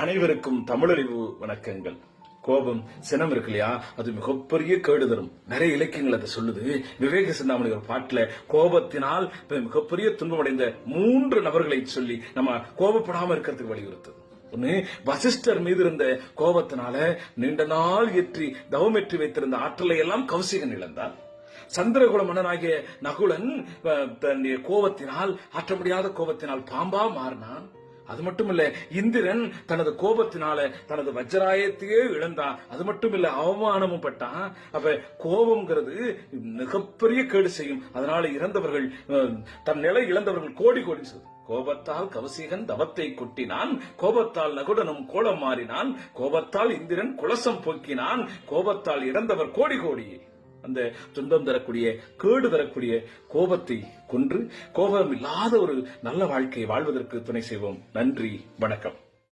அனைவருக்கும் தமிழறிவு வணக்கங்கள். கோபம் சினம் இருக்கு இல்லையா? அது மிகப்பெரிய கேடு தரும் நிறைய இலக்கியங்கள் அதை சொல்லுது. விவேக சிந்தாமணி ஒரு பாட்டுல கோபத்தினால் மிகப்பெரிய துன்பமடைந்த மூன்று நபர்களை சொல்லி நம்ம கோபப்படாம இருக்கிறதுக்கு வலியுறுத்துது. ஒண்ணு வசிஷ்டர் மீது இருந்த கோபத்தினால நீண்ட நாள் ஏற்றி தவமேற்றி வைத்திருந்த ஆற்றலை எல்லாம் கௌசிகன் இழந்தார் சந்திரகுல மன்னனாகிய நகுலன் தன்னுடைய கோபத்தினால் ஆற்ற முடியாத கோபத்தினால் பாம்பா மாறினான். அது மட்டும் இல்ல இந்திரன் தனது கோபத்தினால தனது வஜ்ராயத்தையே இழந்தான். அது மட்டும் இல்ல அவமானமும் பட்டான். அப்ப கோபம்ங்கிறது மிகப்பெரிய கேடு செய்யும். அதனால இறந்தவர்கள் தன் நிலை இழந்தவர்கள் கோடி கோடி சொல்லுது. கோபத்தால் கவசிகன் தவத்தை கொட்டினான். கோபத்தால் நகுடனும் கோலம் மாறினான். கோபத்தால் இந்திரன் குலசம் போக்கினான். கோபத்தால் இறந்தவர் கோடி கோடி. அந்த துன்பம் தரக்கூடிய கேடு தரக்கூடிய கோபத்தை கொன்று கோபம் இல்லாத ஒரு நல்ல வாழ்க்கையை வாழ்வதற்கு துணை செய்வோம். நன்றி வணக்கம்.